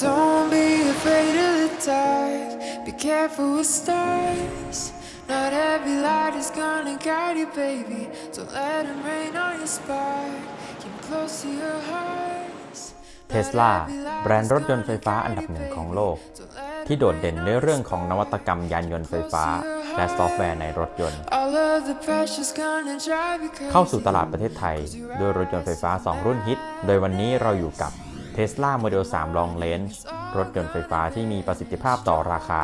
Don't be afraid of the dark. Be careful with stars. Not every light is gonna guide you, baby. Don't let 'em rain on your spark. Keep close to your heart. เทสลาแบรนด์รถยนต์ไฟฟ้าอันดับหนึ่งของโลก ที่โดดเด่นในเรื่องของนวัตกรรมยานยนต์ไฟฟ้า และซอฟต์แวร์ในรถยนต์ All of the pressure's gonna drive you crazy. เข้าสู่ตลาดประเทศไทย ด้วยรถยนต์ไฟฟ้า 2 รุ่นฮิต โดยวันนี้เราอยู่กับ Tesla Model 3 Long Range รถยนต์ไฟฟ้าที่มีประสิทธิภาพต่อราคา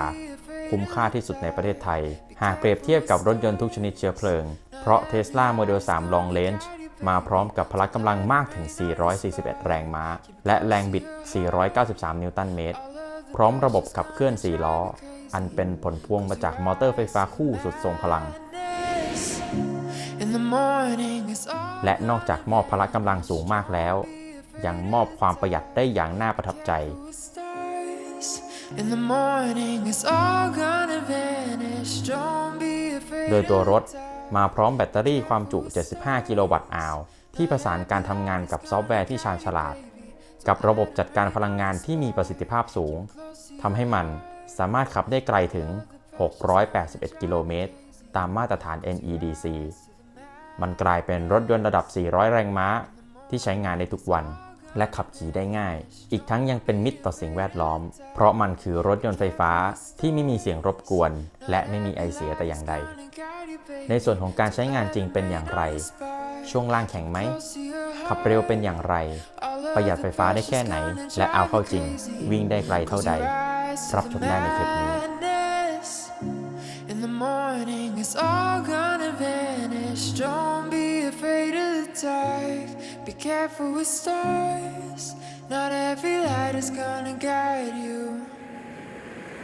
คุ้มค่าที่สุดในประเทศไทย หากเปรียบเทียบกับรถยนต์ทุกชนิดเชื้อเพลิง เพราะ Tesla Model 3 Long Range มาพร้อมกับพละกำลังมากถึง 441 แรงม้า และแรงบิด 493 นิวตันเมตร พร้อมระบบขับเคลื่อน 4 ล้อ อันเป็นผลพวงมาจากมอเตอร์ไฟฟ้าคู่สุดทรงพลัง In the morning, it's all และนอกจากมอบพละกำลังสูงมากแล้ว ยังมอบความประหยัดได้อย่างน่าประทับใจ โดยตัวรถมาพร้อมแบตเตอรี่ความจุ 75 กิโลวัตต์อาวที่ประสานการทำงานกับซอฟต์แวร์ที่ชาญฉลาด กับระบบจัดการพลังงานที่มีประสิทธิภาพสูงทำให้มันสามารถขับได้ไกลถึง 681 กิโลเมตร ตามมาตรฐาน NEDC มันกลายเป็นรถยนต์ระดับ 400 แรงม้า ที่ใช้งานได้ทุกวัน และขับขี่ได้ง่าย อีกทั้งยังเป็นมิตรต่อสิ่งแวดล้อม เพราะมันคือรถยนต์ไฟฟ้าที่ไม่มีเสียงรบกวน และไม่มีไอเสียแต่อย่างใด ในส่วนของการใช้งานจริงเป็นอย่างไร ช่วงล่างแข็งไหม ขับเร็วเป็นอย่างไร ประหยัดไฟฟ้าได้แค่ไหน และเอาเข้าจริง วิ่งได้ไกลเท่าใด รับชมได้ในคลิปนี้ morning, it's all gonna vanish. Don't be afraid of the dark. Careful with stars. Not every light is gonna guide you.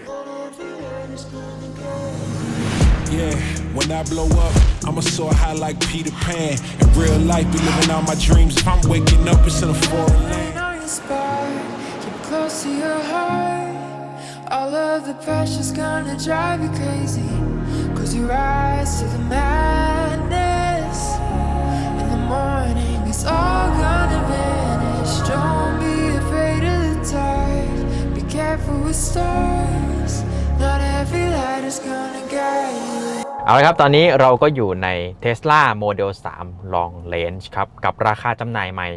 Not every light is gonna guide you. Yeah, when I blow up, I'ma soar high like Peter Pan. In real life, be living all my dreams. If I'm waking up, it's in a foreign land. On your keep close to your heart. All of the pressure's gonna drive you crazy. Close your eyes to the madness. All gonna vanish. Don't be afraid of the dark. Be careful with stars. Not every light is gonna guide you. เอาละครับ ตอนนี้เราก็อยู่ใน Tesla Model 3 Long Range ครับ กับราคาจำหน่ายใหม่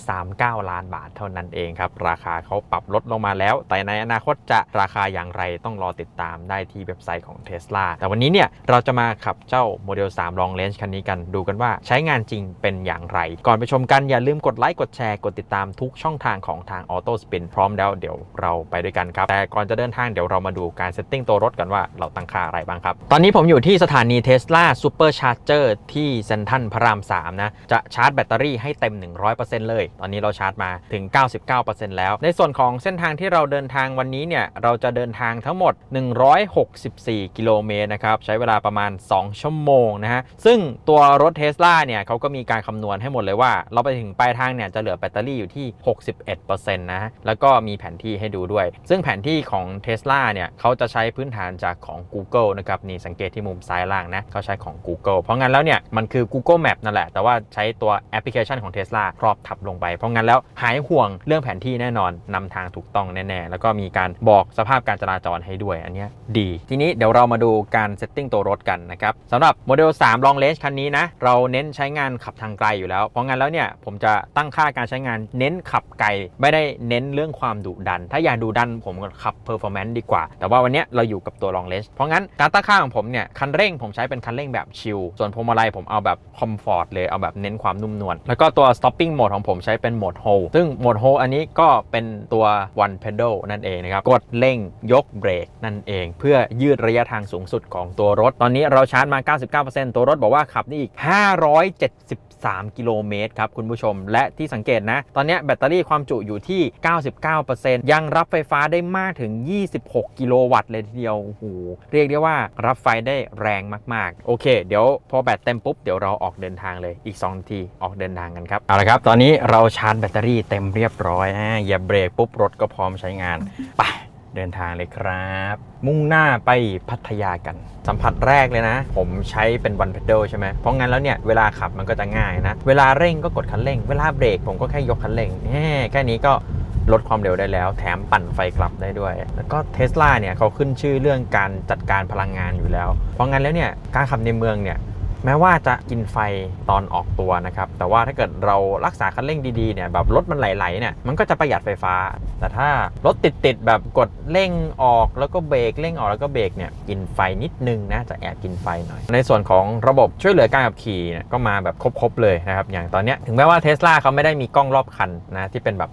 1.939 ล้านบาทเท่านั้นเองครับ ราคาเขาปรับลดลงมาแล้ว แต่ในอนาคตจะราคาอย่างไรต้องรอติดตามได้ที่เว็บไซต์ของ Tesla แต่วันนี้เนี่ย เราจะมาขับเจ้า Model 3 Long Range คันนี้กันดูกันว่าใช้งานจริงเป็นอย่างไร ก่อนไปชมกันอย่าลืมกดไลค์กดแชร์กดติดตามทุกช่องทางของทาง Auto Spin พร้อมแล้วเดี๋ยวเราไปด้วยกันครับแต่ก่อนจะเดินทางเดี๋ยวเรามาดูการเซตติ้งตัวรถกันว่าเราตั้งค่าอะไรบ้างครับตอนนี้ผมอยู่ที่สถานี Tesla Super Charger ที่เซนทรัลพระราม 3 นะ จะชาร์จแบตเตอรี่ให้เต็ม 100%เลย ตอนนี้เราชาร์จมาถึง 99%แล้ว ในส่วนของเส้นทางที่เราเดินทางวันนี้เนี่ย เราจะเดินทางทั้งหมด 164 กิโลเมตรนะครับ ใช้เวลาประมาณ 2 ชั่วโมงนะฮะ ซึ่งตัวรถ Tesla เนี่ยเขาก็มีการคำนวณให้หมดเลยว่า เราไปถึงปลายทางเนี่ยจะเหลือแบตเตอรี่อยู่ที่ 61%นะฮะแล้วก็มีแผนที่ให้ดูด้วย ซึ่งแผนที่ของ Tesla เนี่ยเขาจะใช้พื้นฐานจากของ Google นะครับนี่สังเกตที่มุมซ้ายล่างนะเขาใช้ของ Google เพราะงั้นแล้วเนี่ยมันคือ Google Map นั่นแหละ แต่ว่าใช้ตัวแอปพลิเคชันของ Tesla ครอบทับลงไป เพราะงั้นแล้วหายห่วงเรื่องแผนที่แน่นอนนำทางถูกต้องแน่ๆ แล้วก็มีการบอกสภาพการจราจรให้ด้วย อันนี้ดี ทีนี้เดี๋ยวเรามาดูการเซตติ้งตัวรถกันนะครับสำหรับโมเดล3 Long Range คันนี้นะเราเน้นใช้งานขับทางไกลอยู่แล้ว เพราะงั้นแล้วเนี่ยผมจะตั้งค่าการใช้งานเน้นขับไกล ไม่ได้เน้นเรื่องความดุดัน ถ้าอยากดุดันผมก็ขับ performance ดีกว่า แต่ว่าวันนี้เราอยู่กับตัว Long Range เพราะงั้นการตั้งค่าของผมเนี่ยคันเร่งผมใช้เป็นคันเร่งแบบชิลส่วนพวงมาลัยผมเอาแบบคอมฟอร์ตเลยเอาแบบเน้นความนุ่มนวลแล้วก็ตัว stopping mode ของผมใช้เป็นโหมด hold ซึ่งโหมด hold อันนี้ก็เป็นตัว one pedal นั่นเองนะครับ กดเร่งยกเบรกนั่นเอง เพื่อยืดระยะทางสูงสุดของตัวรถ ตอนนี้เราชาร์จมา 99%ตัวรถบอกว่าขับได้อีก 570 3 กิโลเมตรครับคุณผู้ชม และที่สังเกตนะ ตอนนี้แบตเตอรี่ความจุอยู่ที่ 99%ยังรับไฟฟ้าได้มากถึง 26 กิโลวัตต์เลยทีเดียวโอ้โหเรียกได้ว่ารับไฟได้แรงมากๆ โอเค เดี๋ยวพอแบตเต็มปุ๊บ เดี๋ยวเราออกเดินทางเลยอีก2นาทีออกเดินทางกันครับ เอาละครับ ตอนนี้เราชาร์จแบตเตอรี่เต็มเรียบร้อยอ่าอย่าเบรกปุ๊บรถก็พร้อมใช้งานไป เดินทางเลยครับ มุ่งหน้าไปพัทยากัน สัมผัสแรกเลยนะ ผมใช้เป็นวันเพด a ใช่ไหมเพราะงั้นแล้วเนี่ยเวลาขับมันก็จะง่ายนะ เวลาเร่งก็กดคันเร่ง เวลาเบรกผมก็แค่ยกคันเร่งแค่นี้ก็ลดความเร็วได้แล้ว แถมปั่นไฟกลับได้ด้วย แล้วก็เทสลาเนี่ยเขาขึ้นชื่อเรื่องการจัดการพลังงานอยู่แล้ว เพราะงั้นแล้วเนี่ยการขับในเมืองเนี่ย แม้ว่าจะกินไฟตอนออกตัวนะครับแต่ว่าถ้าเกิดเรารักษาคันเร่งดีๆเนี่ยแบบรถมันไหลๆเนี่ยมันก็จะประหยัดไฟฟ้า แต่ถ้ารถติดๆแบบกดเร่งออกแล้วก็เบรกเร่งออกแล้วก็เบรกเนี่ยกินไฟนิดนึงนะจะแอบกินไฟหน่อย ในส่วนของระบบช่วยเหลือการขับขี่เนี่ยก็มาแบบครบๆเลยนะครับอย่างตอนเนี้ยถึงแม้ว่าเทสลาเขาไม่ได้มีกล้องรอบคันนะที่เป็นแบบ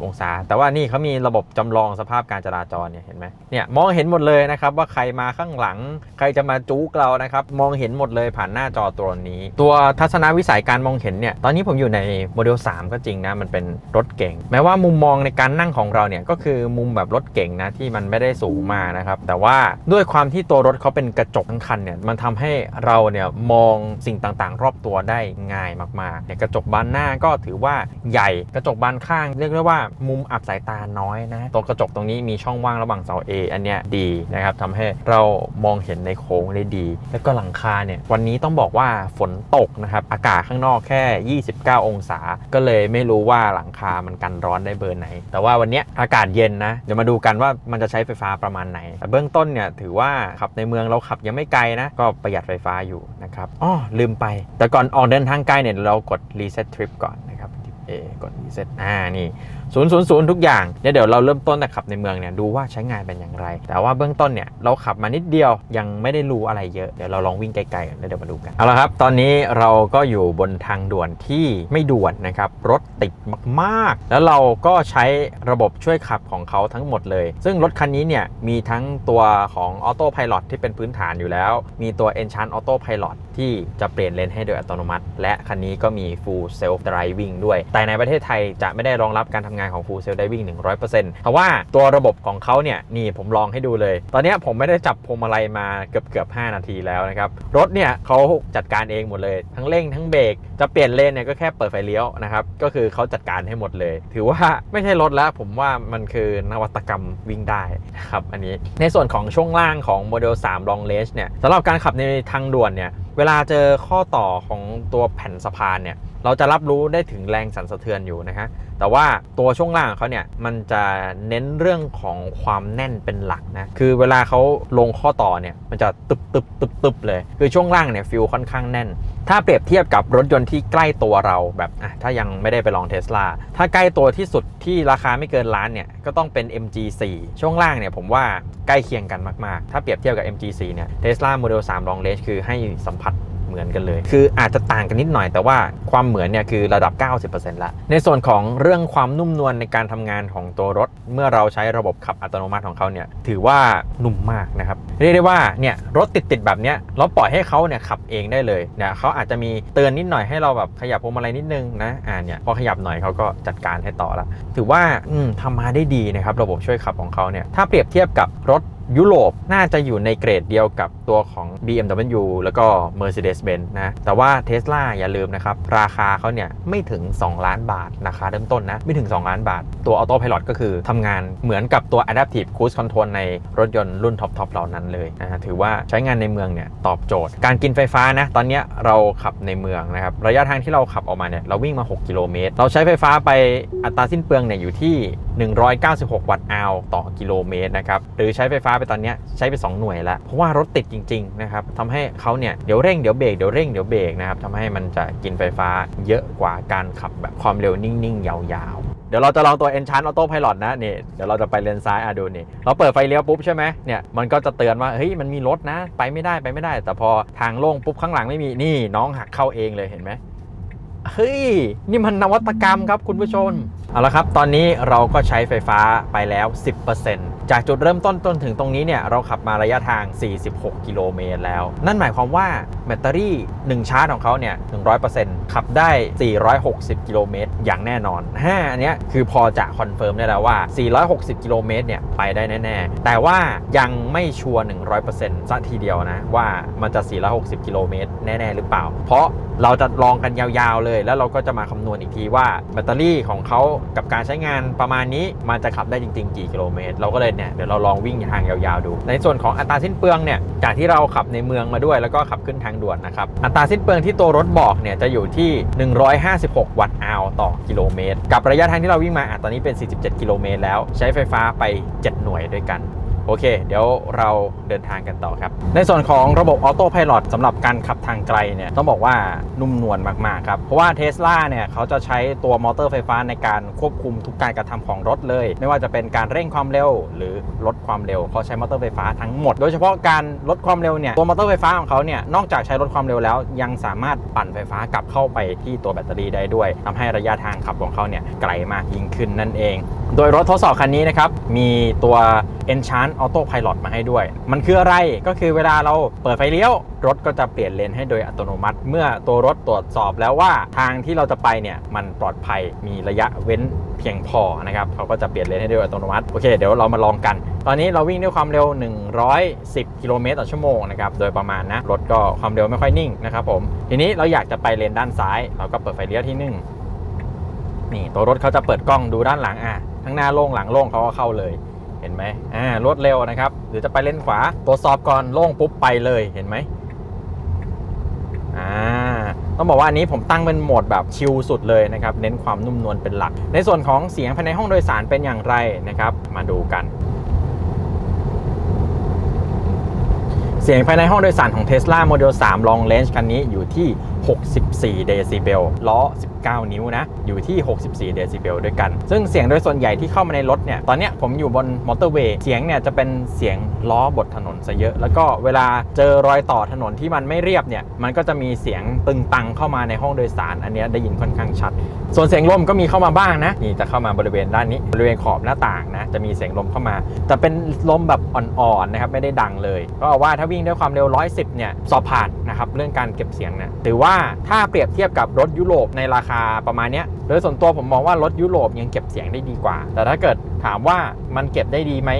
360 องศา แต่ว่านี่เขามีระบบจำลองสภาพการจราจรเนี่ยเห็นไหมเนี่ยมองเห็นหมดเลยนะครับว่าใครมาข้างหลัง ใครจะมาจู๊กเรานะครับมองเห็นหมดเลยผ่านหน้าน้าจอตัวนี้ ตัวทัศนวิสัยการมองเห็นเนี่ยตอนนี้ผมอยู่ในโมเดล 3 ก็จริงนะ มันเป็นรถเก่ง แม้ว่ามุมมองในการนั่งของเราเนี่ยก็คือมุมแบบรถเก่งนะที่มันไม่ได้สูงมากนะครับ แต่ว่าด้วยความที่ตัวรถเขาเป็นกระจกทั้งคันเนี่ยมันทำให้เราเนี่ยมองสิ่งต่างๆ รอบตัวได้ง่ายมากๆเนี่ยกระจกบานหน้าก็ถือว่าใหญ่กระจกบานข้าง เรียกได้ว่ามุมอับสายตาน้อยนะตัวกระจกตรงนี้มีช่องว่างระหว่างเสา A อันเนี้ยดีนะครับทำให้เรามองเห็นในโค้งได้ดี แล้วก็หลังคาเนี่ยวันนี้ต้องบอกว่าฝนตกนะครับ อากาศข้างนอกแค่ 29 องศา ก็เลยไม่รู้ว่าหลังคามันกันร้อนได้เบอร์ไหน แต่ว่าวันนี้อากาศเย็นนะ เดี๋ยวมาดูกันว่ามันจะใช้ไฟฟ้าประมาณไหน แต่เบื้องต้นเนี่ยถือว่าขับในเมืองเราขับยังไม่ไกลนะ ก็ประหยัดไฟฟ้าอยู่นะครับอ้อลืมไป แต่ก่อนออกเดินทางไกลเนี่ยเรากด reset trip ก่อนนะครับ A กด reset อ่านี่ 0 0 0 ทุกอย่างเนี่ยเดี๋ยวเราเริ่มต้นแต่ขับในเมืองเนี่ยดูว่าใช้งานเป็นอย่างไร แต่ว่าเบื้องต้นเนี่ยเราขับมานิดเดียวยังไม่ได้รู้อะไรเยอะ เดี๋ยวเราลองวิ่งไกลๆกันแล้วเดี๋ยวมาดูกัน เอาละครับ ตอนนี้เราก็อยู่บนทางด่วนที่ไม่ด่วนนะครับ รถติดมากๆ แล้วเราก็ใช้ระบบช่วยขับของเขาทั้งหมดเลย ซึ่งรถคันนี้เนี่ยมีทั้งตัวของออโต้พาย t ที่เป็นพื้นฐานอยู่แล้ว มีตัว Enchant Auto Pilot ที่จะเปลี่ยนเลนให้โดยอัตโนมัติ และคันนี้ก็มี Full Self Driving ด้วย แต่ในประเทศไทยจะไม่ได้รองรับการทำงานงานของ Full Self Driving 100%เพราะว่าตัวระบบของเขาเนี่ยนี่ผมลองให้ดูเลย ตอนนี้ผมไม่ได้จับพวงมาลัยมาเกือบเกือบ5นาทีแล้วนะครับ รถเนี่ยเขาจัดการเองหมดเลย ทั้งเร่งทั้งเบรกจะเปลี่ยนเลนเนี่ยก็แค่เปิดไฟเลี้ยวนะครับ ก็คือเขาจัดการให้หมดเลย ถือว่าไม่ใช่รถแล้ว ผมว่ามันคือนวัตกรรมวิ่งได้นะครับอันนี้ในส่วนของช่วงล่างของโมเดล3 Long Range เนี่ยสำหรับการขับในทางด่วนเนี่ยเวลาเจอข้อต่อของตัวแผ่นสะพานเนี่ย เราจะรับรู้ได้ถึงแรงสั่นสะเทือนอยู่นะฮะ แต่ว่าตัวช่วงล่างเขาเนี่ยมันจะเน้นเรื่องของความแน่นเป็นหลักนะ คือเวลาเขาลงข้อต่อเนี่ยมันจะตึบตึบตึบตึบเลย คือช่วงล่างเนี่ยฟิลค่อนข้างแน่น ถ้าเปรียบเทียบกับรถยนต์ที่ใกล้ตัวเราแบบอะถ้ายังไม่ได้ไปลองเทสลา ถ้าใกล้ตัวที่สุดที่ราคาไม่เกินล้านเนี่ยก็ต้องเป็น MG4 ช่วงล่างเนี่ยผมว่าใกล้เคียงกันมาก ๆ ถ้าเปรียบเทียบกับ MG4 เนี่ย Tesla Model 3 Long Range คือให้สัมผัส เหมือนกันเลย คืออาจจะต่างกันนิดหน่อย แต่ว่าความเหมือนเนี่ยคือระดับ 90%ละในส่วนของเรื่องความนุ่มนวลในการทำงานของตัวรถ เมื่อเราใช้ระบบขับอัตโนมัติของเขาเนี่ยถือว่านุ่มมากนะครับเรียกได้ว่าเนี่ยรถติดๆแบบเนี้ยเราปล่อยให้เขาเนี่ยขับเองได้เลยเนี่ยเขาอาจจะมีเตือนนิดหน่อยให้เราแบบขยับพวงมาลัยนิดนึงนะอ่าเนี่ยพอขยับหน่อยเขาก็จัดการให้ต่อละถือว่าอืมทำมาได้ดีนะครับระบบช่วยขับของเขาเนี่ยถ้าเปรียบเทียบกับรถ ยุโรปน่าจะอยู่ในเกรดเดียวกับตัวของ BMW แล้วก็ Mercedes-Benz นะ แต่ว่า Tesla อย่าลืมนะครับ ราคาเขาเนี่ยไม่ถึง 2 ล้านบาทราคาเริ่มต้นนะ ไม่ถึง 2 ล้านบาท ตัว Auto Pilot ก็คือทำงานเหมือนกับตัว Adaptive Cruise Control ในรถยนต์รุ่นท็อปๆเหล่านั้นเลยนะถือว่าใช้งานในเมืองเนี่ยตอบโจทย์ การกินไฟฟ้านะ ตอนนี้เราขับในเมืองนะครับ ระยะทางที่เราขับออกมาเนี่ยเราวิ่งมา 6 กิโลเมตร เราใช้ไฟฟ้าไปอัตราสิ้นเปลืองเนี่ยอยู่ที่ 196 วัตต์อาวต่อกิโลเมตรนะครับ หรือใช้ไฟฟ้าไปตอนนี้ใช้ไป 2 หน่วยแล้ว เพราะว่ารถติดจริงๆนะครับทำให้เขาเนี่ยเดี๋ยวเร่งเดี๋ยวเบรกเดี๋ยวเร่งเดี๋ยวเบรกนะครับทำให้มันจะกินไฟฟ้าเยอะกว่าการขับแบบความเร็วนิ่งๆ ยาวๆ เดี๋ยวเราจะลองตัว Enchant Auto Pilot นะนี่เดี๋ยวเราจะไปเลนซ้ายอะดูนี่เราเปิดไฟเลี้ยวปุ๊บใช่ไหมเนี่ยมันก็จะเตือนว่าเฮ้ยมันมีรถนะ ไปไม่ได้ไปไม่ได้ แต่พอทางโล่งปุ๊บข้างหลังไม่มีนี่น้องหักเข้าเองเลยเห็นไหมเฮ้ยนี่มันนวัตกรรมครับคุณผู้ชม เอาละครับ ตอนนี้เราก็ใช้ไฟฟ้าไปแล้ว 10%จากจุดเริ่มต้นจนถึงตรงนี้เนี่ยเราขับมาระยะทาง 46 กิโลเมตรแล้ว นั่นหมายความว่าแบตเตอรี่ 1 ชาร์จของเขาเนี่ย 100%ขับได้ 460 กิโลเมตรอย่างแน่นอนฮ่าอันนี้คือพอจะคอนเฟิร์มได้แล้วว่า 460 กิโลเมตรเนี่ย ไปได้แน่ ๆ แต่ว่ายังไม่ชัวร์ 100%ซะทีเดียวนะ ว่ามันจะ 460 กิโลเมตรแน่ ๆ หรือเปล่า เพราะเราจะลองกันยาวๆเลย แล้วเราก็จะมาคำนวณอีกทีว่าแบตเตอรี่ของเขากับการใช้งานประมาณนี้มันจะขับได้จริง ๆ กี่กิโลเมตร เราก็เลยเนี่ยเดี๋ยวเราลองวิ่งทางยาวๆดู ในส่วนของอัตราสิ้นเปลืองเนี่ยจากที่เราขับในเมืองมาด้วย แล้วก็ขับขึ้นทางด่วนนะครับอัตราสิ้นเปลืองที่ตัวรถบอกเนี่ยจะอยู่ที่ 156 วัตต์อาวต่อกิโลเมตร กับระยะทางที่เราวิ่งมาอะตอนนี้เป็น 47 กิโลเมตรแล้วใช้ไฟฟ้าไป 7 หน่วยด้วยกัน โอเค เดี๋ยวเราเดินทางกันต่อครับ ในส่วนของระบบออโต้พาย t สำหรับการขับทางไกลเนี่ยต้องบอกว่านุ่มนวลมาก ๆ ครับ เพราะว่าเท s l a เนี่ยเขาจะใช้ตัวมอเตอร์ไฟฟ้าในการควบคุมทุกการกระทำของรถเลย ไม่ว่าจะเป็นการเร่งความเร็ว หรือลดความเร็วเขาใช้มอเตอร์ไฟฟ้าทั้งหมด โดยเฉพาะการลดความเร็วเนี่ยตัวมอเตอร์ไฟฟ้าของเขาเนี่ยนอกจากใช้ลดความเร็วแล้ว ยังสามารถปั่นไฟฟ้ากลับเข้าไปที่ตัวแบตเตอรี่ได้ด้วยทำให้ระยะทางขับของเขาเนี่ยไกลมากยิ่งขึ้นนั่นเอง โดยรถทดสอบคันนี้นะครับมีตัว Enchant Auto Pilot มาให้ด้วย มันคืออะไรก็คือเวลาเราเปิดไฟเลี้ยว รถก็จะเปลี่ยนเลนให้โดยอัตโนมัติ เมื่อตัวรถตรวจสอบแล้วว่าทางที่เราจะไปเนี่ยมันปลอดภัยมีระยะเว้นเพียงพอนะครับเขาก็จะเปลี่ยนเลนให้โดยอัตโนมัติโอเคเดี๋ยวเรามาลองกัน ตอนนี้เราวิ่งด้วยความเร็ว 110 กิโลเมตรต่อชั่วโมงนะครับโดยประมาณนะรถก็ความเร็วไม่ค่อยนิ่งนะครับผมทีนี้เราอยากจะไปเลนด้านซ้าย เราก็เปิดไฟเลี้ยวที่หนึ่งนี่ตัวรถเขาจะเปิดกล้องดูด้านหลังอะทั้งหน้าโล่งหลังโล่งเขาก็เข้าเลย เห็นไหมอ่ารวดเร็วนะครับหรือจะไปเลนขวาตรวจสอบก่อนโล่งปุ๊บไปเลยเห็นไหมอ่าต้องบอกว่าอันนี้ผมตั้งเป็นโหมดแบบชิลสุดเลยนะครับ เน้นความนุ่มนวลเป็นหลัก ในส่วนของเสียงภายในห้องโดยสารเป็นอย่างไรนะครับ มาดูกัน เสียงภายในห้องโดยสารของ Tesla Model 3 Long Range คันนี้อยู่ที่64 เดซิเบล ล้อ 19 นิ้วนะ อยู่ที่ 64 เดซิเบลด้วยกัน ซึ่งเสียงโดยส่วนใหญ่ที่เข้ามาในรถเนี่ย ตอนเนี้ยผมอยู่บนมอเตอร์เวย์ เสียงเนี่ยจะเป็นเสียงล้อบดถนนซะเยอะ แล้วก็เวลาเจอรอยต่อถนนที่มันไม่เรียบเนี่ย มันก็จะมีเสียงตึงตังเข้ามาในห้องโดยสาร อันนี้ได้ยินค่อนข้างชัด ส่วนเสียงลมก็มีเข้ามาบ้างนะ นี่จะเข้ามาบริเวณด้านนี้ บริเวณขอบหน้าต่างนะ จะมีเสียงลมเข้ามา แต่เป็นลมแบบอ่อนๆนะครับ ไม่ได้ดังเลย ก็ว่าถ้าวิ่งด้วยความเร็ว 110 เนี่ย สอบผ่านนะครับ เรื่องการเก็บเสียงเนี่ย ถือว่า่าถ้าเปรียบเทียบกับรถยุโรปในราคาประมาณนี้โดยส่วนตัวผมมองว่ารถยุโรปยังเก็บเสียงได้ดีกว่า แต่ถ้าเกิดถามว่ามันเก็บได้ดีไหม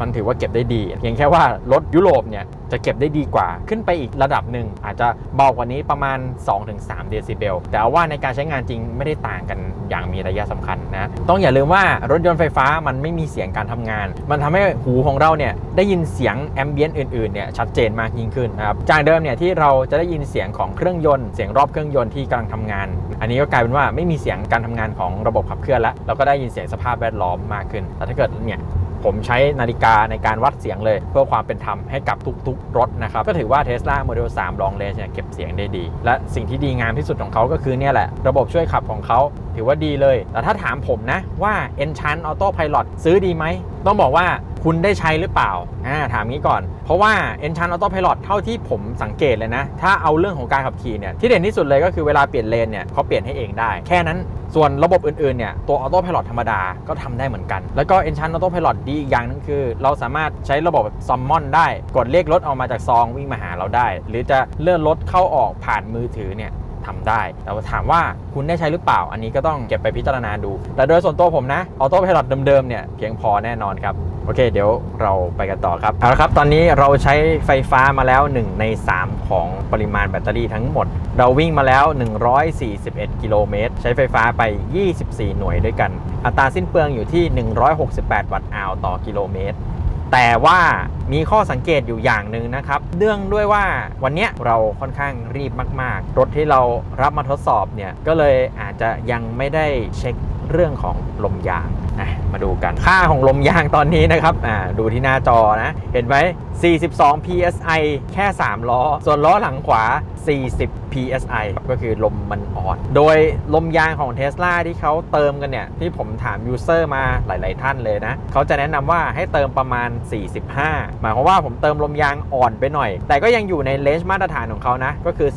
มันถือว่าเก็บได้ดี เพียงแค่ว่ารถยุโรปเนี่ยจะเก็บได้ดีกว่า ขึ้นไปอีกระดับหนึ่งอาจจะเบากว่านี้ประมาณ 2-3 เดซิเบล แต่ว่าในการใช้งานจริงไม่ได้ต่างกันอย่างมีระยะสำคัญนะ ต้องอย่าลืมว่ารถยนต์ไฟฟ้ามันไม่มีเสียงการทำงาน มันทำให้หูของเราเนี่ยได้ยินเสียงแอมเบียนต์อื่นๆเนี่ยชัดเจนมากยิ่งขึ้นนะครับ จากเดิมเนี่ยที่เราจะได้ยินเสียงของเครื่องยนต์เสียงรอบเครื่องยนต์ที่กำลังทำงาน อันนี้ก็กลายเป็นว่าไม่มีเสียงการทำงานของระบบขับเคลื่อนแล้วเราก็ได้ยินเสียงสภาพแวดล้อมมากขึ้น แต่ถ้าเกิดเนี่ย ผมใช้นาฬิกาในการวัดเสียงเลย เพื่อความเป็นธรรมให้กับทุกๆ รถนะครับ ก็ถือว่า Tesla Model 3 Long Range เนี่ยเก็บเสียงได้ดี และสิ่งที่ดีงามที่สุดของเขาก็คือเนี่ยแหละ ระบบช่วยขับของเขาถือว่าดีเลย แต่ถ้าถามผมนะว่า Enchant Auto Pilot ซื้อดีไหมต้องบอกว่า คุณได้ใช้หรือเปล่าอ่าถามงี้ก่อน เพราะว่า Enchant Auto Pilot เท่าที่ผมสังเกตเลยนะ ถ้าเอาเรื่องของการขับขี่เนี่ยที่เด่นที่สุดเลยก็คือเวลาเปลี่ยนเลนเนี่ยเขาเปลี่ยนให้เองได้ แค่นั้นส่วนระบบอื่น ๆ เนี่ย ตัว Auto Pilot ธรรมดาก็ทำได้เหมือนกัน แล้วก็ Enchant Auto Pilot ดีอีกอย่างนึงคือ เราสามารถใช้ระบบซัมมอนได้ กดเรียกรถออกมาจากซองวิ่งมาหาเราได้ หรือจะเลื่อนรถเข้าออกผ่านมือถือเนี่ยทำได้ แต่ว่าถามว่าคุณได้ใช้หรือเปล่า อันนี้ก็ต้องเก็บไปพิจารณาดู แต่โดยส่วนตัวผมนะ Auto Pilot เดิม ๆ เนี่ย เพียงพอแน่นอนครับ โอเค เดี๋ยวเราไปกันต่อครับ เอาละครับ ตอนนี้เราใช้ไฟฟ้ามาแล้ว 1 ใน 3 ของปริมาณแบตเตอรี่ทั้งหมด เราวิ่งมาแล้ว 141 กิโลเมตร ใช้ไฟฟ้าไป 24 หน่วยด้วยกัน อัตราสิ้นเปลืองอยู่ที่ 168 วัตต์อาวต่อกิโลเมตร แต่ว่ามีข้อสังเกตอยู่อย่างหนึ่งนะครับ เนื่องด้วยว่าวันนี้เราค่อนข้างรีบมาก ๆ รถที่เรารับมาทดสอบเนี่ย ก็เลยอาจจะยังไม่ได้เช็ค เรื่องของลมยางนะมาดูกันค่าของลมยางตอนนี้นะครับอ่าดูที่หน้าจอนะ เห็นไหม 42 psi แค่ 3 ล้อ ส่วนล้อหลังขวา 40 psi ก็คือลมมันอ่อน โดยลมยางของ Tesla ที่เขาเติมกันเนี่ย ที่ผมถามยูเซอร์มาหลาย ๆ ท่านเลยนะ เขาจะแนะนำว่าให้เติมประมาณ 45 หมายความว่าผมเติมลมยางอ่อนไปหน่อย แต่ก็ยังอยู่ในเลนจ์มาตรฐานของเขานะ ก็คือ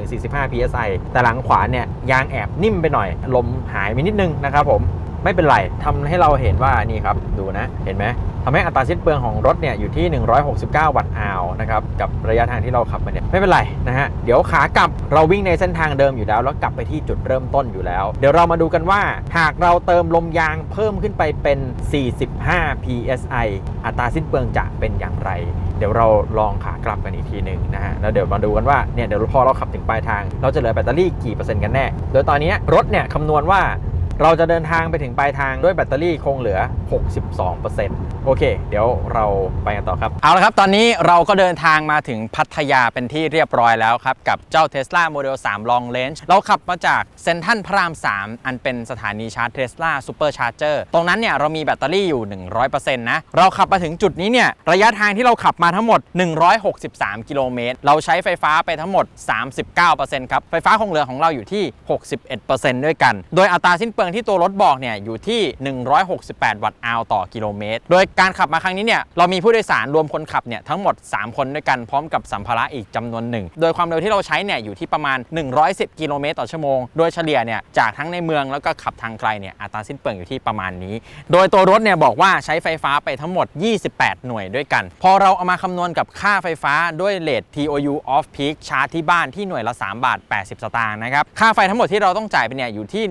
42-45 psi แต่หลังขวาเนี่ยยางแอบนิ่มไปหน่อย ลมหายไปนิดนึงนะครับครับผมไม่เป็นไรทำให้เราเห็นว่านี่ครับดูนะเห็นไหมทำให้อัตราสิ้นเปลืองของรถเนี่ยอยู่ที่ 169 วัตต์อาวนะครับกับระยะทางที่เราขับมาเนี่ยไม่เป็นไรนะฮะเดี๋ยวขากลับเราวิ่งในเส้นทางเดิมอยู่แล้ว แล้วกลับไปที่จุดเริ่มต้นอยู่แล้ว เดี๋ยวเรามาดูกันว่า หากเราเติมลมยางเพิ่มขึ้นไปเป็น 45 psi อัตราสิ้นเปลืองจะเป็นอย่างไร เดี๋ยวเราลองขากลับกันอีกทีหนึ่งนะฮะแล้วเดี๋ยวมาดูกันว่าเนี่ยเดี๋ยวพอเราขับถึงปลายทาง เราจะเหลือแบตเตอรี่กี่เปอร์เซ็นต์กันแน่โดยตอนนี้รถเนี่ยคำนวณว่า เราจะเดินทางไปถึงปลายทางด้วยแบตเตอรี่คงเหลือ 62%โอเค เดี๋ยวเราไปกันต่อครับ เอาละครับ ตอนนี้เราก็เดินทางมาถึงพัทยาเป็นที่เรียบร้อยแล้วครับ กับเจ้า Tesla Model 3 Long Range เราขับมาจากเซนทันพระราม 3 อันเป็นสถานีชาร์จ Tesla Super Charger ตรงนั้นเนี่ยเรามีแบตเตอรี่อยู่ 100%นะ เราขับมาถึงจุดนี้เนี่ยระยะทางที่เราขับมาทั้งหมด 163 กิโลเมตร เราใช้ไฟฟ้าไปทั้งหมด 39%ครับ ไฟฟ้าคงเหลือของเราอยู่ที่ 61%ด้วยกัน โดยอัตราสิ้นเปลืองที่ตัวรถบอกเนี่ยอยู่ที่ 168 วัตต์อาวต่อกิโลเมตร โดยการขับมาครั้งนี้เนี่ยเรามีผู้โดยสารรวมคนขับเนี่ยทั้งหมด 3 คนด้วยกันพร้อมกับสัมภาระอีกจำนวนหนึ่ง โดยความเร็วที่เราใช้เนี่ยอยู่ที่ประมาณ 110 กิโลเมตรต่อชั่วโมง โดยเฉลี่ยเนี่ยจากทั้งในเมืองแล้วก็ขับทางไกลเนี่ยอัตราสิ้นเปลืองอยู่ที่ประมาณนี้ โดยตัวรถเนี่ยบอกว่าใช้ไฟฟ้าไปทั้งหมด 28 หน่วยด้วยกัน พอเราเอามาคำนวณกับค่าไฟฟ้าด้วยเลท TOU off peak ชาร์จที่บ้านที่หน่วยละ 3 บาท 80 สตางค์นะครับ ค่าไฟทั้งหมดที่เราต้องจ่ายไปเนี่ยอยู่ที่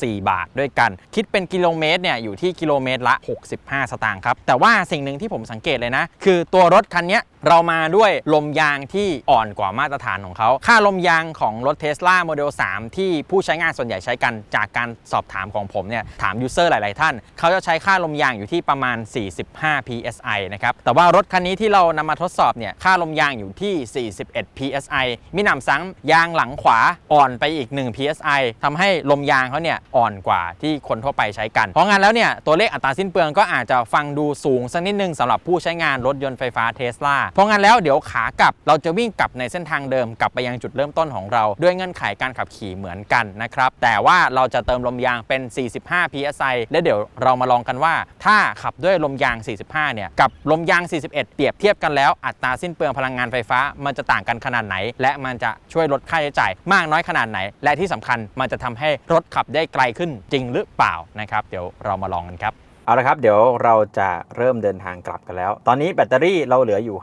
1.4บาทด้วยกัน คิดเป็นกิโลเมตรเนี่ยอยู่ที่กิโลเมตรละ 65 สตางค์ครับ แต่ว่าสิ่งหนึ่งที่ผมสังเกตเลยนะ คือตัวรถคันนี้ เรามาด้วยลมยางที่อ่อนกว่ามาตรฐานของเขา ค่าลมยางของรถ Tesla Model 3 ที่ผู้ใช้งานส่วนใหญ่ใช้กันจากการสอบถามของผมเนี่ยถามยูเซอร์หลาย ๆ ท่าน เขาจะใช้ค่าลมยางอยู่ที่ประมาณ 45 psi นะครับ แต่ว่ารถคันนี้ที่เรานำมาทดสอบเนี่ยค่าลมยางอยู่ที่ 41 psi มีหนำซ้ำยางหลังขวาอ่อนไปอีก 1 psi ทำให้ลมยางเขาเนี่ยอ่อนกว่าที่คนทั่วไปใช้กัน เพราะงั้นแล้วเนี่ยตัวเลขอัตราสิ้นเปลืองก็อาจจะฟังดูสูงสักนิดนึงสำหรับผู้ใช้งานรถยนต์ไฟฟ้าเทสลาเพราะงั้นแล้วเดี๋ยวขากลับเราจะวิ่งกลับในเส้นทางเดิมกลับไปยังจุดเริ่มต้นของเรา ด้วยเงื่อนไขการขับขี่เหมือนกันนะครับแต่ว่าเราจะเติมลมยางเป็น 45 psi และเดี๋ยวเรามาลองกันว่า ถ้าขับด้วยลมยาง 45 เนี่ยกับลมยาง 41 เปรียบเทียบกันแล้วอัตราสิ้นเปลืองพลังงานไฟฟ้า มันจะต่างกันขนาดไหน และมันจะช่วยลดค่าใช้จ่ายมากน้อยขนาดไหน และที่สำคัญมันจะทำให้รถขับได้ไกลขึ้นจริงหรือเปล่านะครับ เดี๋ยวเรามาลองกันครับ เอาละครับ เดี๋ยวเราจะเริ่มเดินทางกลับกันแล้ว ตอนนี้แบตเตอรี่เราเหลืออยู่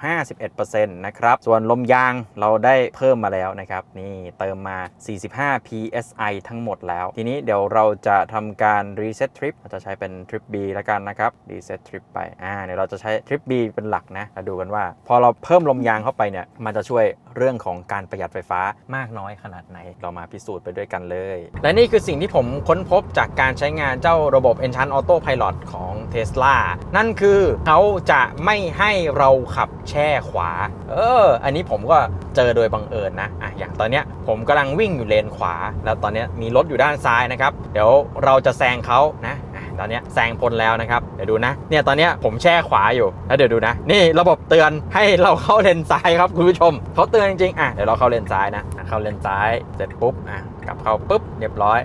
51%นะครับ ส่วนลมยางเราได้เพิ่มมาแล้วนะครับ นี่เติมมา 45 psi ทั้งหมดแล้ว ทีนี้เดี๋ยวเราจะทำการ reset trip เราจะใช้เป็น trip B แล้วกันนะครับ reset trip ไปอ่าเดี๋ยวเราจะใช้ trip B เป็นหลักนะมาดูกันว่า พอเราเพิ่มลมยางเข้าไปเนี่ยมันจะช่วยเรื่องของการประหยัดไฟฟ้ามากน้อยขนาดไหน เรามาพิสูจน์ไปด้วยกันเลย และนี่คือสิ่งที่ผมค้นพบจากการใช้งานเจ้าระบบ Enchant Auto Pilot ของ Tesla นั่นคือเขาจะไม่ให้เราขับแช่ขวา เออ อันนี้ผมก็เจอโดยบังเอิญนะอะอย่างตอนเนี้ยผมกำลังวิ่งอยู่เลนขวา แล้วตอนเนี้ยมีรถอยู่ด้านซ้ายนะครับ เดี๋ยวเราจะแซงเขานะอะตอนนี้แซงพ้นแล้วนะครับ เดี๋ยวดูนะ เนี่ยตอนนี้ผมแช่ขวาอยู่ แล้วเดี๋ยวดูนะ นี่ระบบเตือนให้เราเข้าเลนซ้ายครับคุณผู้ชม เขาเตือนจริงๆ อะ เดี๋ยวเราเข้าเลนซ้ายนะ เข้าเลนซ้าย เสร็จปุ๊บ อะ กลับเข้าปุ๊บ เรียบร้อย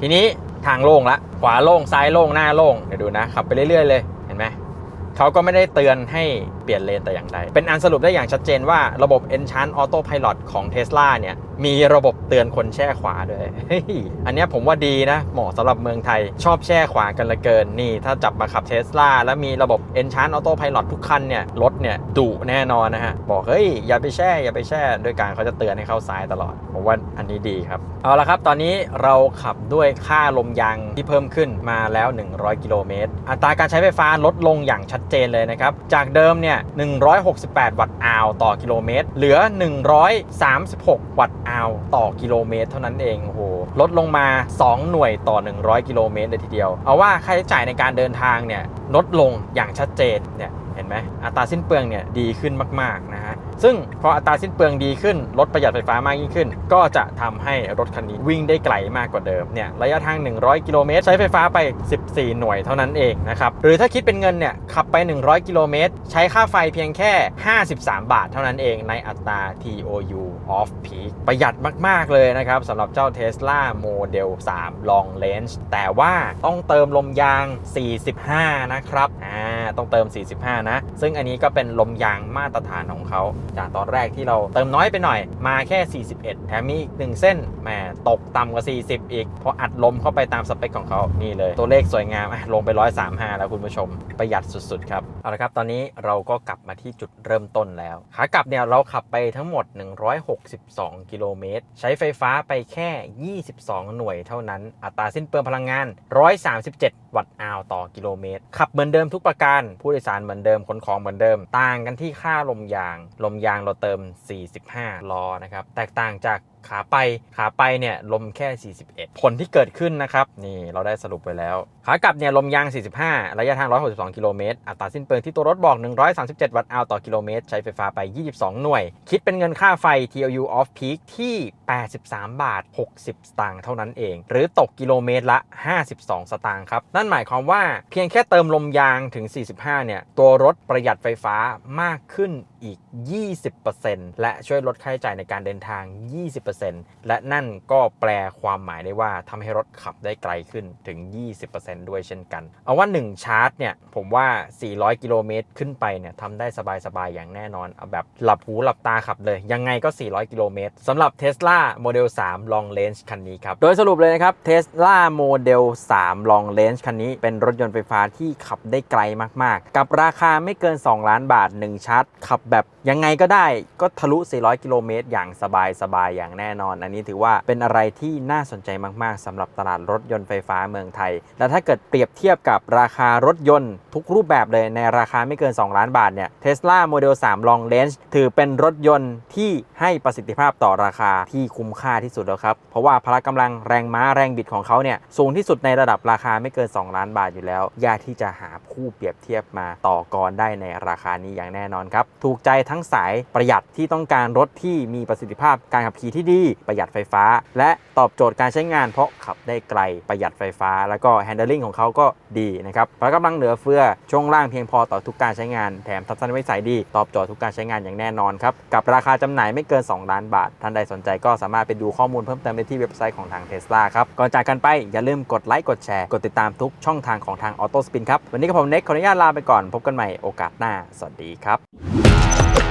ทีนี้ทางโล่งละขวาโล่งซ้ายโล่งหน้าโล่งเดี๋ยวดูนะขับไปเรื่อยๆเลยเห็นไหมเขาก็ไม่ได้เตือนให้ เปลี่ยนเลนแต่อย่างใด เป็นอันสรุปได้อย่างชัดเจนว่าระบบ Enchant Auto Pilot ของ Tesla เนี่ย มีระบบเตือนคนแช่ขวาด้วย อันนี้ผมว่าดีนะ เหมาะสำหรับเมืองไทย ชอบแช่ขวากันละเกิน นี่ ถ้าจับมาขับ Tesla แล้วมีระบบ Enchant Auto Pilot ทุกคันเนี่ย รถเนี่ยดุแน่นอนนะฮะ บอกเฮ้ย อย่าไปแช่ อย่าไปแช่ โดยการเขาจะเตือนให้เข้าซ้ายตลอด ผมว่าอันนี้ดีครับ เอาละครับ ตอนนี้เราขับด้วยค่าลมยางที่เพิ่มขึ้นมาแล้ว 100 กิโลเมตร อัตราการใช้ไฟฟ้าลดลงอย่างชัดเจนเลยนะครับ จากเดิมเนี่ย168 วัตต์อาวต่อกิโลเมตร เหลือ 136 วัตต์อาวต่อกิโลเมตร เท่านั้นเองโอ้โหลดลงมา 2 หน่วยต่อ 100 กิโลเมตรเลยทีเดียว เอาว่าค่าใช้จ่ายในการเดินทางเนี่ยลดลงอย่างชัดเจนเนี่ยเห็นไหมอัตราสิ้นเปลืองเนี่ยดีขึ้นมาก ๆ นะฮะ ซึ่งพออัตราสิ้นเปลืองดีขึ้นลดประหยัดไฟฟ้ามากยิ่งขึ้น ก็จะทำให้รถคันนี้วิ่งได้ไกลมากกว่าเดิมเนี่ยระยะทาง 100 กิโลเมตร ใช้ไฟฟ้าไป 14 หน่วยเท่านั้นเองนะครับหรือถ้าคิดเป็นเงินเนี่ยขับไป 100 กิโลเมตร ใช้ค่าไฟเพียงแค่ 53 บาท เท่านั้นเองในอัตรา TOU off peak ประหยัดมาก ๆ เลยนะครับสำหรับเจ้า Tesla Model 3 Long Range แต่ว่าต้องเติมลมยาง 45 นะครับอ่าต้องเติม 45 นะ ซึ่งอันนี้ก็เป็นลมยางมาตรฐานของเขาจากตอนแรกที่เราเติมน้อยไปหน่อยมาแค่ 41 แถมมีอีก1เส้นแหมตกต่ำกว่า 40 อีก เพออัดลมเข้าไปตามสเปคของเขานี่เลย ตัวเลขสวยงามลงไป 135 แล้วคุณผู้ชม ประหยัดสุดๆ ครับ เอาละครับ ตอนนี้เราก็กลับมาที่จุดเริ่มต้นแล้วขากลับเนี่ยเราขับไปทั้งหมด 162 กิโลเมตร ใช้ไฟฟ้าไปแค่ 22 หน่วยเท่านั้น อัตราสิ้นเปลืองพลังงาน 137 วัตต์อาวต่อกิโลเมตร ขับเหมือนเดิมทุกประการ ผู้โดยสารเหมือนเดิมขนของเหมือนเดิม ต่างกันที่ค่าลมยางลมยางเราเติม 45 ล้อนะครับ แตกต่างจากขาไป ขาไปเนี่ยลมแค่ 41 ผลที่เกิดขึ้นนะครับ นี่เราได้สรุปไปแล้ว ขากลับเนี่ยลมยาง 45 ระยะทาง 162 กิโลเมตร อัตราสิ้นเปลืองที่ตัวรถบอก 137 วัตต์อาวต่อกิโลเมตร ใช้ไฟฟ้าไป 22 หน่วย คิดเป็นเงินค่าไฟ TLU off peak ที่ 83 บาท 60 สตางค์เท่านั้นเอง หรือตกกิโลเมตรละ 52 สตางค์ครับ นั่นหมายความว่าเพียงแค่เติมลมยางถึง 45 เนี่ย ตัวรถประหยัดไฟฟ้ามากขึ้นอีก 20%และช่วยลดค่าใช้จ่ายในการเดินทาง 20%และนั่นก็แปลความหมายได้ว่าทำให้รถขับได้ไกลขึ้นถึง 20%ด้วยเช่นกัน เอาว่า 1 ชาร์จเนี่ย ผมว่า 400 กิโลเมตรขึ้นไปเนี่ยทำได้สบายๆ อย่างแน่นอน เอาแบบหลับหูหลับตาขับเลย ยังไงก็ 400 กิโลเมตรสำหรับ Tesla Model 3 Long Range คันนี้ครับ โดยสรุปเลยนะครับ Tesla Model 3 Long Range คันนี้เป็นรถยนต์ไฟฟ้าที่ขับได้ไกลมากๆ กับราคาไม่เกิน 2 ล้านบาท 1 ชาร์จ ขับแบบยังไงก็ได้ก็ทะลุ 400 กิโลเมตรอย่างสบายๆ อย่างแน่นอน อันนี้ถือว่าเป็นอะไรที่น่าสนใจมากๆสำหรับตลาดรถยนต์ไฟฟ้าเมืองไทย และถ้าเกิดเปรียบเทียบกับราคารถยนต์ ทุกรูปแบบเลยในราคาไม่เกิน 2 ล้านบาทเนี่ย Tesla Model 3 Long Range ถือเป็นรถยนต์ที่ให้ประสิทธิภาพต่อราคาที่คุ้มค่าที่สุดแล้วครับ เพราะว่าพละกำลังแรงม้าแรงบิดของเขาเนี่ยสูงที่สุดในระดับราคาไม่เกิน 2 ล้านบาทอยู่แล้ว ยากที่จะหาคู่เปรียบเทียบมาต่อกรได้ในราคานี้อย่างแน่นอนครับ ถูกใจทั้งสายประหยัดที่ต้องการรถที่มีประสิทธิภาพการขับขี่ที่ดี ประหยัดไฟฟ้า และตอบโจทย์การใช้งานเพราะขับได้ไกลประหยัดไฟฟ้า แล้วก็ handling ของเขาก็ดีนะครับพละกำลังเหลือเฟือช่วงล่างเพียงพอต่อทุกการใช้งาน แถมทัศนวิสัยดี ตอบโจทย์ทุกการใช้งานอย่างแน่นอนครับ กับราคาจำหน่ายไม่เกิน 2 ล้านบาท ท่านใดสนใจก็สามารถไปดูข้อมูลเพิ่มเติมได้ที่เว็บไซต์ของทาง Tesla ครับ ก่อนจากกันไปอย่าลืมกดไลค์กดแชร์กดติดตามทุกช่องทางของทาง Auto Spin ครับวันนี้กับผมเน็กขออนุญาตลาไปก่อนพบกันใหม่โอกาสหน้า สวัสดีครับ